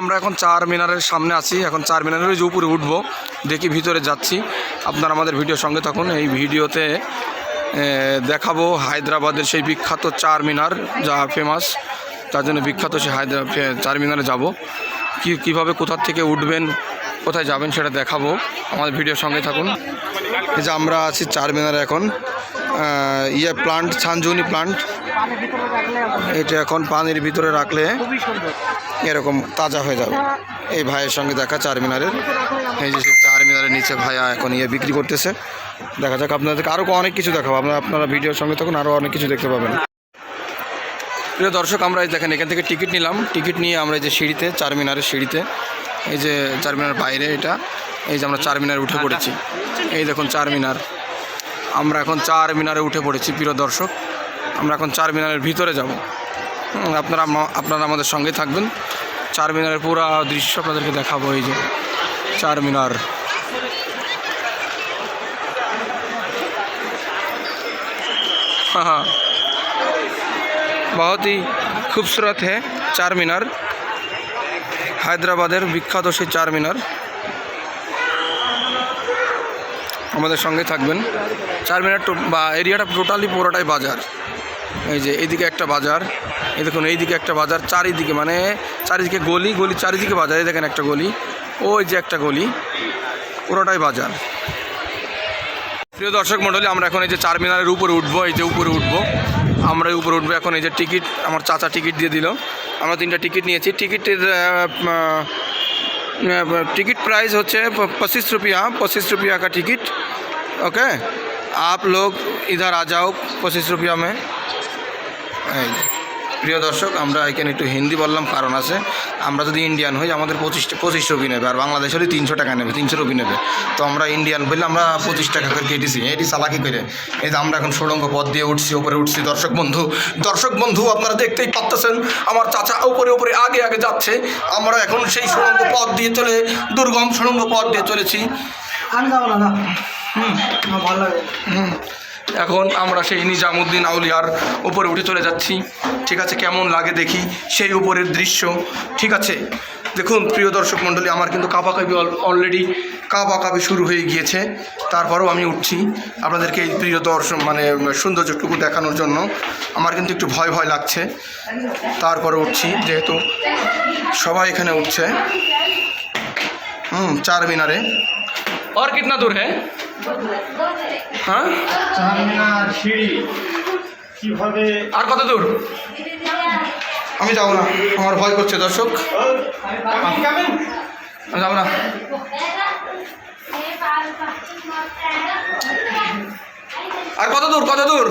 আমরা এখন চার মিনারের সামনে আছি। এখন চার মিনারের যে উপরে উঠবো। দেখি ভিতরে যাচ্ছি। আপনারা আমাদের ভিডিও সঙ্গে থাকুন। এই ভিডিওতে দেখাবো হায়দ্রাবাদের সেই বিখ্যাত চার মিনার, যা ফেমাস তার জন্য বিখ্যাত সেই হায়দ্রা চার মিনারে যাব। কি, কীভাবে কোথার থেকে উঠবেন, কোথায় যাবেন সেটা দেখাবো। আমাদের ভিডিওর সঙ্গে থাকুন। এই যে আমরা আছি চার মিনারে এখন। ইয়ে প্লান্ট ছানজুনি প্লান্ট এটা এখন পানির ভিতরে রাখলে এরকম তাজা হয়ে যাবে। এই ভাইয়ের সঙ্গে দেখা চার মিনারের। এই যে চার মিনারের নিচে ভাইয়া এখন ইয়ে বিক্রি করতেছে। দেখা যাক আপনাদেরকে আরও অনেক কিছু দেখাবো। আপনারা আপনারা ভিডিওর সঙ্গে তখন আরও অনেক কিছু দেখতে পাবেন। প্রিয় দর্শক আমরা এই দেখেন এখান থেকে টিকিট নিলাম। টিকিট নিয়ে আমরা এই যে সিঁড়িতে চার মিনারের সিঁড়িতে এই যে চার মিনার বাইরে এটা এই যে আমরা চার মিনারে উঠে পড়েছি। এই দেখুন চার মিনার। আমরা এখন চার মিনারে উঠে পড়েছি প্রিয় দর্শক। আমরা এখন চার মিনারের ভিতরে যাব হুম, আপনারা আমা- আপনারা আমাদের সঙ্গে থাকবেন চার মিনারের পুরো দৃশ্য আপনাদেরকে দেখাবো এই যে চার মিনার हाँ हाँ बहुत ही खूबसूरत है चार मीनार হায়দ্রাবাদের বিখ্যাত সেই চার মিনার আমাদের সঙ্গে থাকবেন। চার মিনার টো- বা এরিয়াটা টোটালি পুরোটাই বাজার। এই যে এইদিকে একটা বাজার, এই দেখুন এইদিকে একটা বাজার, চারিদিকে মানে চারিদিকে গলি গলি চারিদিকে বাজার। এই দেখেন একটা গলি, ওই যে একটা গলি, পুরোটাই বাজার। প্রিয় দর্শক মণ্ডলী, আমরা এখন এই যে চার মিনারের উপরে উঠবো, এই যে উপরে উঠবো। আমরা উপরে উঠবো, এখন এই যে টিকিট, আমার চাচা টিকিট দিয়ে দিল। আমরা তিনটা টিকিট নিয়েছি। টিকিটের टिकट प्राइस होते पच्चीस रुपया पच्चीस रुपया का टिकट ओके आप लोग इधर आ जाओ पच्चीस रुपया में এই যে। প্রিয় দর্শক আমরা এখানে একটু হিন্দি বললাম কারণ আছে। আমরা যদি ইন্ডিয়ান হই আমাদের পঁচিশ পঁচিশ রুপি নেবে আর বাংলাদেশ হলে তিনশো টাকা নেবে তিনশো রুপি নেবে। তো আমরা ইন্ডিয়ান বললে আমরা পঁচিশ টাকা করে কেটেছি। এটি চালাকি করে। এই যে আমরা এখন সুড়ঙ্গ পথ দিয়ে উঠছি উপরে উঠছি। দর্শক বন্ধু দর্শক বন্ধু আপনারা দেখতেই পাচ্ছেন আমার চাচা উপরে উপরে আগে আগে যাচ্ছে। আমরা এখন সেই সুড়ঙ্গ পথ দিয়ে চলে দুর্গম সুড়ঙ্গ পথ দিয়ে চলেছি। হুম। ভালো লাগে। হুম। এখন আমরা সেই নিজামুদ্দিন আউলিয়ার উপরে উঠে চলে যাচ্ছি ঠিক আছে কেমন লাগে দেখি সেই উপরের দৃশ্য ঠিক আছে দেখুন প্রিয় দর্শক মণ্ডলী আমার কিন্তু কাঁপাকাঁপি অলরেডি কাঁপাকাঁপি শুরু হয়ে গিয়েছে তারপরেও আমি উঠছি আপনাদেরকে এই প্রিয় দর্শক মানে সৌন্দর্যটুকু দেখানোর জন্য আমার কিন্তু একটু ভয় ভয় লাগছে তারপরে উঠছি যেহেতু সবাই এখানে উঠছে হুম চার মিনারে और कितना दूर है हाँ চারমিনার সিঁড়ি। কীভাবে আর কত দূর? আমি যাব না আমার ভয় করছে দর্শক। আমি যাব না। আর কত দূর কত দূর?